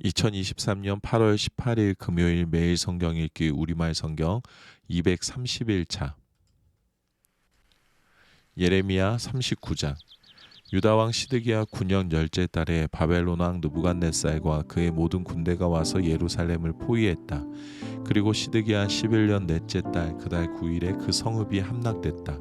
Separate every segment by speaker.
Speaker 1: 2023년 8월 18일 금요일 매일 성경 읽기 우리말 성경 231차 예레미야 39장 유다 왕 시드기야 9년 열째 달에 바벨론 왕 느부갓네살과 그의 모든 군대가 와서 예루살렘을 포위했다. 그리고 시드기야 11년 넷째 달 그달 9일에 그 성읍이 함락됐다.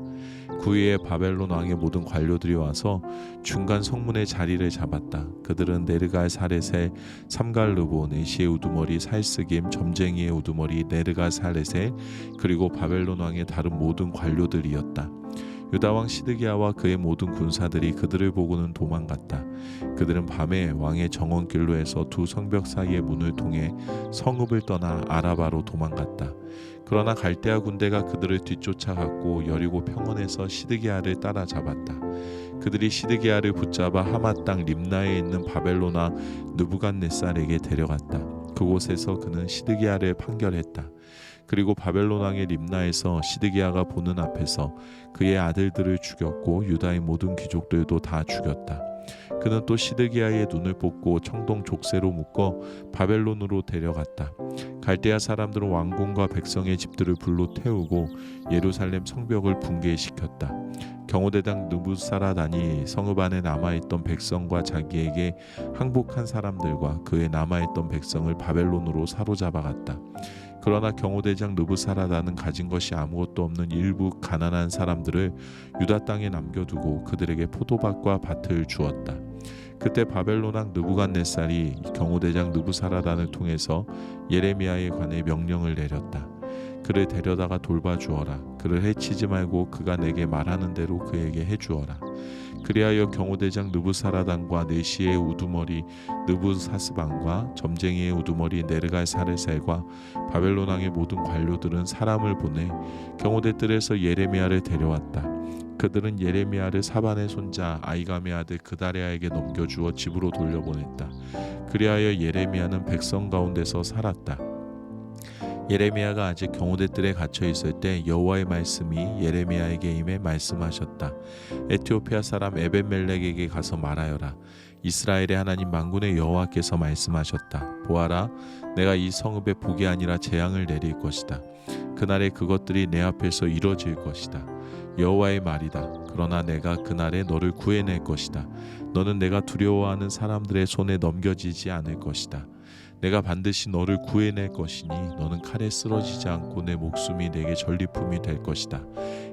Speaker 1: 9위에 바벨론 왕의 모든 관료들이 와서 중간 성문의 자리를 잡았다. 그들은 네르갈 사레셀, 삼갈 르보, 네시의 우두머리, 살스김, 점쟁이의 우두머리, 네르갈 사레셀, 그리고 바벨론 왕의 다른 모든 관료들이었다. 유다 왕 시드기야와 그의 모든 군사들이 그들을 보고는 도망갔다. 그들은 밤에 왕의 정원길로 해서 두 성벽 사이의 문을 통해 성읍을 떠나 아라바로 도망갔다. 그러나 갈대아 군대가 그들을 뒤쫓아갔고 여리고 평원에서 시드기야를 따라잡았다. 그들이 시드기야를 붙잡아 하마 땅 림나에 있는 바벨로나 느부갓네살에게 데려갔다. 그곳에서 그는 시드기야를 판결했다. 그리고 바벨론 왕의 림나에서 시드기야가 보는 앞에서 그의 아들들을 죽였고 유다의 모든 귀족들도 다 죽였다. 그는 또 시드기야의 눈을 뽑고 청동 족쇄로 묶어 바벨론으로 데려갔다. 갈대아 사람들은 왕궁과 백성의 집들을 불로 태우고 예루살렘 성벽을 붕괴시켰다. 경호대장 느부사라단이 성읍 안에 남아있던 백성과 자기에게 항복한 사람들과 그의 남아있던 백성을 바벨론으로 사로잡아갔다. 그러나 경호대장 느부사라단은 가진 것이 아무것도 없는 일부 가난한 사람들을 유다 땅에 남겨두고 그들에게 포도밭과 밭을 주었다. 그때 바벨론 왕 느부갓네살이 경호대장 느부사라단을 통해서 예레미야에 관해 명령을 내렸다. 그를 데려다가 돌봐주어라. 그를 해치지 말고 그가 내게 말하는 대로 그에게 해주어라. 그리하여 경호대장 느부사라단과 네시의 우두머리 느부사스방과 점쟁이의 우두머리 네르갈 사르셀과 바벨론 왕의 모든 관료들은 사람을 보내 경호대 뜰에서 예레미야를 데려왔다. 그들은 예레미야를 사반의 손자 아이감의 아들 그다리아에게 넘겨주어 집으로 돌려보냈다. 그리하여 예레미야는 백성 가운데서 살았다. 예레미야가 아직 경호대 뜰에 갇혀 있을 때 여호와의 말씀이 예레미야에게 임해 말씀하셨다. 에티오피아 사람 에벤멜렉에게 가서 말하여라. 이스라엘의 하나님 만군의 여호와께서 말씀하셨다. 보아라, 내가 이 성읍에 복이 아니라 재앙을 내릴 것이다. 그날에 그것들이 내 앞에서 이루어질 것이다. 여호와의 말이다. 그러나 내가 그날에 너를 구해낼 것이다. 너는 내가 두려워하는 사람들의 손에 넘겨지지 않을 것이다. 내가 반드시 너를 구해낼 것이니 너는 칼에 쓰러지지 않고 내 목숨이 내게 전리품이 될 것이다.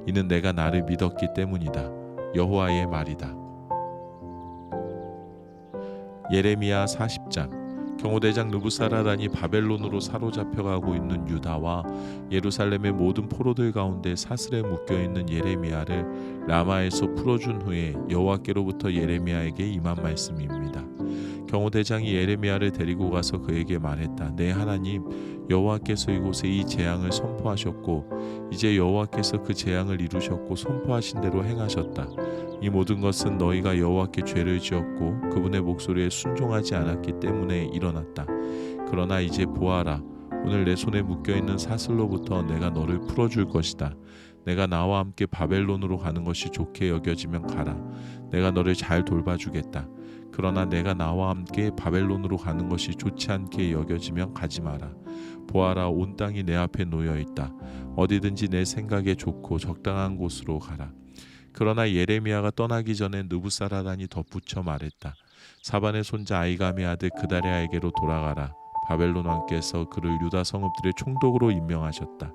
Speaker 1: 이는 내가 나를 믿었기 때문이다. 여호와의 말이다. 예레미야 40장 경호대장 누부사라단이 바벨론으로 사로잡혀가고 있는 유다와 예루살렘의 모든 포로들 가운데 사슬에 묶여 있는 예레미야를 라마에서 풀어준 후에 여호와께로부터 예레미야에게 임한 말씀입니다. 경호대장이 예레미야를 데리고 가서 그에게 말했다. 내 하나님 여호와께서 이곳에 이 재앙을 선포하셨고 이제 여호와께서 그 재앙을 이루셨고 선포하신 대로 행하셨다. 이 모든 것은 너희가 여호와께 죄를 지었고 그분의 목소리에 순종하지 않았기 때문에 일어났다. 그러나 이제 보아라. 오늘 내 손에 묶여 있는 사슬로부터 내가 너를 풀어 줄 것이다. 내가 나와 함께 바벨론으로 가는 것이 좋게 여겨지면 가라. 내가 너를 잘 돌봐주겠다. 그러나 내가 나와 함께 바벨론으로 가는 것이 좋지 않게 여겨지면 가지 마라. 보아라 온 땅이 내 앞에 놓여 있다. 어디든지 내 생각에 좋고 적당한 곳으로 가라. 그러나 예레미야가 떠나기 전에 느부사라단이 덧붙여 말했다. 사반의 손자 아이감의 아들 그다리아에게로 돌아가라. 바벨론 왕께서 그를 유다 성읍들의 총독으로 임명하셨다.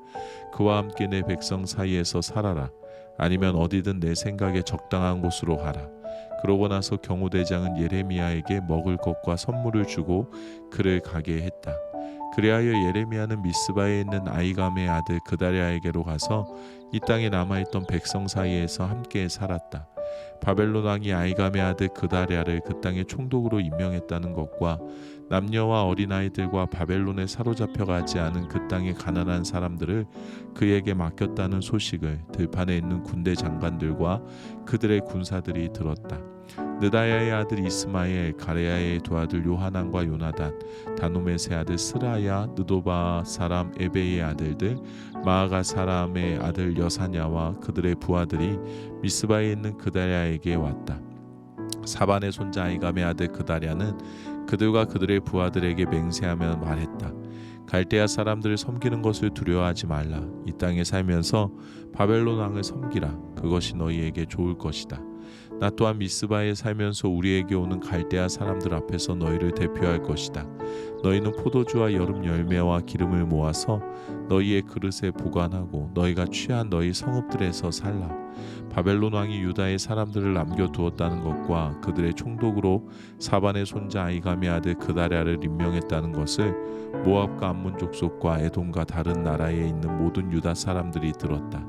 Speaker 1: 그와 함께 내 백성 사이에서 살아라. 아니면 어디든 내 생각에 적당한 곳으로 가라. 그러고 나서 경호대장은 예레미야에게 먹을 것과 선물을 주고 그를 가게 했다. 그리하여 예레미야는 미스바에 있는 아이감의 아들 그다리아에게로 가서 이 땅에 남아있던 백성 사이에서 함께 살았다. 바벨론 왕이 아이감의 아들 그다리아를 그 땅의 총독으로 임명했다는 것과 남녀와 어린아이들과 바벨론에 사로잡혀 가지 않은 그 땅의 가난한 사람들을 그에게 맡겼다는 소식을 들판에 있는 군대 장관들과 그들의 군사들이 들었다. 느다야의 아들 이스마엘, 가레야의 두 아들 요하난과 요나단, 다노메의 아들 스라야, 느도바 사람 에베의 아들들, 마아가 사람의 아들 여사냐와 그들의 부하들이 미스바에 있는 그다랴에게 왔다. 사반의 손자 아이감의 아들 그다랴는 그들과 그들의 부하들에게 맹세하며 말했다. 갈대아 사람들을 섬기는 것을 두려워하지 말라. 이 땅에 살면서 바벨론 왕을 섬기라. 그것이 너희에게 좋을 것이다. 나 또한 미스바에 살면서 우리에게 오는 갈대아 사람들 앞에서 너희를 대표할 것이다. 너희는 포도주와 여름 열매와 기름을 모아서 너희의 그릇에 보관하고 너희가 취한 너희 성읍들에서 살라. 바벨론 왕이 유다의 사람들을 남겨두었다는 것과 그들의 총독으로 사반의 손자 아이감의 아들 그다랴를 임명했다는 것을 모압과 암몬 족속과 에돔과 다른 나라에 있는 모든 유다 사람들이 들었다.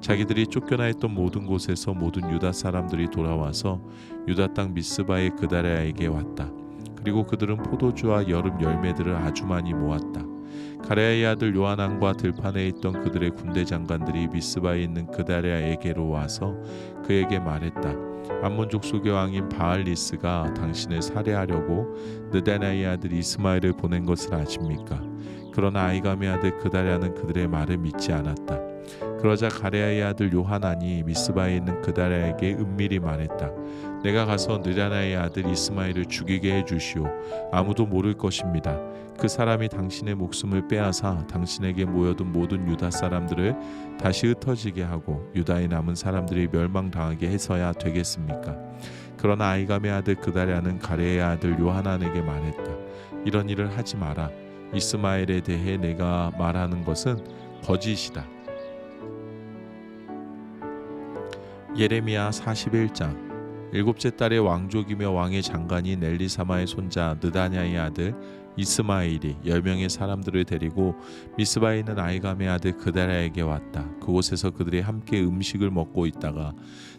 Speaker 1: 자기들이 쫓겨나 있던 모든 곳에서 모든 유다 사람들이 돌아와서 유다 땅 미스바의 그다랴에게 왔다. 그리고 그들은 포도주와 여름 열매들을 아주 많이 모았다. 가레아의 아들 요하난과 들판에 있던 그들의 군대 장관들이 미스바에 있는 그다랴에게로 와서 그에게 말했다. 암몬 족 속의 왕인 바알리스가 당신을 살해하려고 느다나의 아들 이스마엘을 보낸 것을 아십니까? 그러나 아이감의 아들 그다랴는 그들의 말을 믿지 않았다. 그러자 가레아의 아들 요하난이 미스바에 있는 그다랴에게 은밀히 말했다. 내가 가서 느다나의 아들 이스마엘을 죽이게 해 주시오. 아무도 모를 것입니다. 그 사람이 당신의 목숨을 빼앗아 당신에게 모여든 모든 유다 사람들을 다시 흩어지게 하고 유다에 남은 사람들이 멸망당하게 해서야 되겠습니까? 그러나 아이감의 아들 그다랴는 가레의 아들 요하난에게 말했다. 이런 일을 하지 마라. 이스마엘에 대해 내가 말하는 것은 거짓이다. 예레미야 41장 일곱째 달에 왕족이며 왕의 장관인 엘리사마의 손자 느다냐의 아들 이스마엘이 열 명의 사람들을 데리고 미스바에 있는 아이감의 아들 그다라에게 왔다. 그곳에서 그들이 함께 음식을 먹고 있다가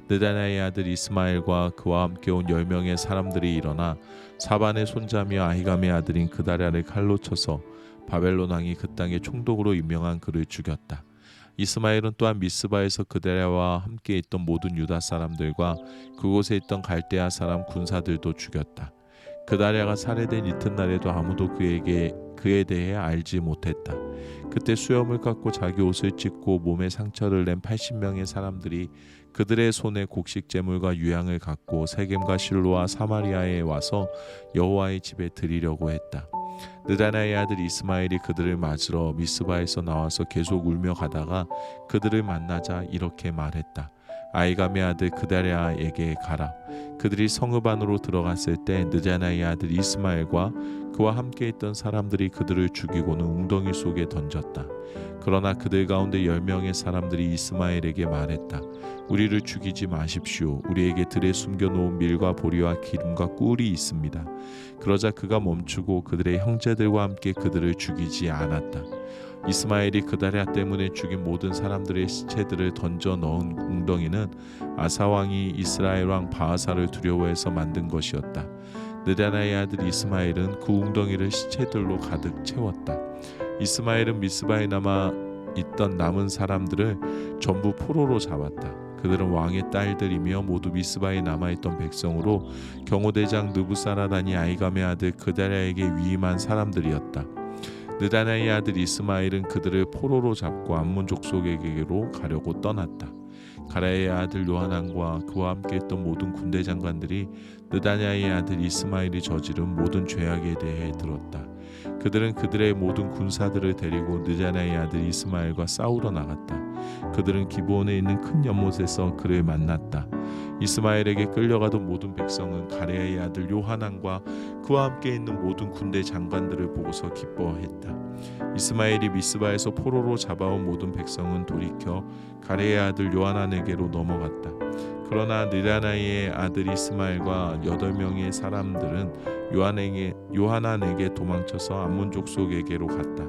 Speaker 1: 느다냐의 아들 이스마엘과 그와 함께 온 열 명의 사람들이 일어나 사반의 손자며 아이감의 아들인 그다라를 칼로 쳐서 바벨론 왕이 그 땅의 총독으로 임명한 그를 죽였다. 이스마엘은 또한 미스바에서 그데라와 함께 있던 모든 유다 사람들과 그곳에 있던 갈대아 사람 군사들도 죽였다. 그다랴가 살해된 이튿날에도 아무도 그에게 그에 대해 알지 못했다. 그때 수염을 깎고 자기 옷을 찢고 몸에 상처를 낸 80명의 사람들이 그들의 손에 곡식 제물과 유향을 갖고 세겜과 실로와 사마리아에 와서 여호와의 집에 드리려고 했다. 느다나의 아들 이스마엘이 그들을 맞으러 미스바에서 나와서 계속 울며 가다가 그들을 만나자 이렇게 말했다. 아이감의 아들 그다랴에게 가라. 그들이 성읍 안으로 들어갔을 때 느자나의 아들 이스마엘과 그와 함께 있던 사람들이 그들을 죽이고는 웅덩이 속에 던졌다. 그러나 그들 가운데 열 명의 사람들이 이스마엘에게 말했다. 우리를 죽이지 마십시오. 우리에게 들에 숨겨놓은 밀과 보리와 기름과 꿀이 있습니다. 그러자 그가 멈추고 그들의 형제들과 함께 그들을 죽이지 않았다. 이스마엘이 그다랴 때문에 죽인 모든 사람들의 시체들을 던져 넣은 웅덩이는 아사 왕이 이스라엘 왕 바하사를 두려워해서 만든 것이었다. 느다나의 아들 이스마엘은 그 웅덩이를 시체들로 가득 채웠다. 이스마엘은 미스바에 남아 있던 남은 사람들을 전부 포로로 잡았다. 그들은 왕의 딸들이며 모두 미스바에 남아있던 백성으로 경호대장 느부사라단이 아이감의 아들 그다랴에게 위임한 사람들이었다. 느다나의 아들 이스마엘은 그들을 포로로 잡고 암몬 족속에게로 가려고 떠났다. 가라의 아들 요하난과 그와 함께 했던 모든 군대 장관들이 느다냐의 아들 이스마엘이 저지른 모든 죄악에 대해 들었다. 그들은 그들의 모든 군사들을 데리고 느자나의 아들 이스마엘과 싸우러 나갔다. 그들은 기브온에 있는 큰 연못에서 그를 만났다. 이스마엘에게 끌려가던 모든 백성은 가레아의 아들 요하난과 그와 함께 있는 모든 군대 장관들을 보고서 기뻐했다. 이스마엘이 미스바에서 포로로 잡아온 모든 백성은 돌이켜 가레의 아들 요하난에게로 넘어갔다. 그러나 느라나의 아들 이스마엘과 여덟 명의 사람들은 요한에게 요하난에게 도망쳐서 암몬 족 속에게로 갔다.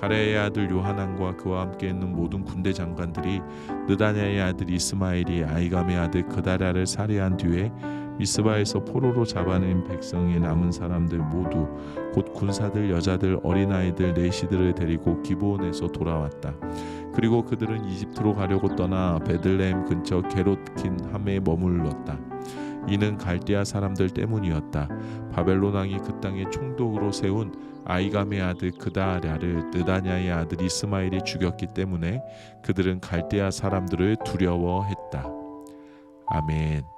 Speaker 1: 가레의 아들 요하난과 그와 함께 있는 모든 군대 장관들이 느다냐의 아들 이스마엘이 아이감의 아들 그다라를 살해한 뒤에 미스바에서 포로로 잡아낸 백성의 남은 사람들 모두 곧 군사들 여자들 어린아이들 내시들을 데리고 기브온에서 돌아왔다. 그리고 그들은 이집트로 가려고 떠나 베들레헴 근처 게롯킨 함에 머물렀다. 이는 갈대아 사람들 때문이었다. 바벨론 왕이 그 땅에 총독으로 세운 아이감의 아들 그다랴를 느다냐의 아들 이스마엘이 죽였기 때문에 그들은 갈대아 사람들을 두려워했다. 아멘.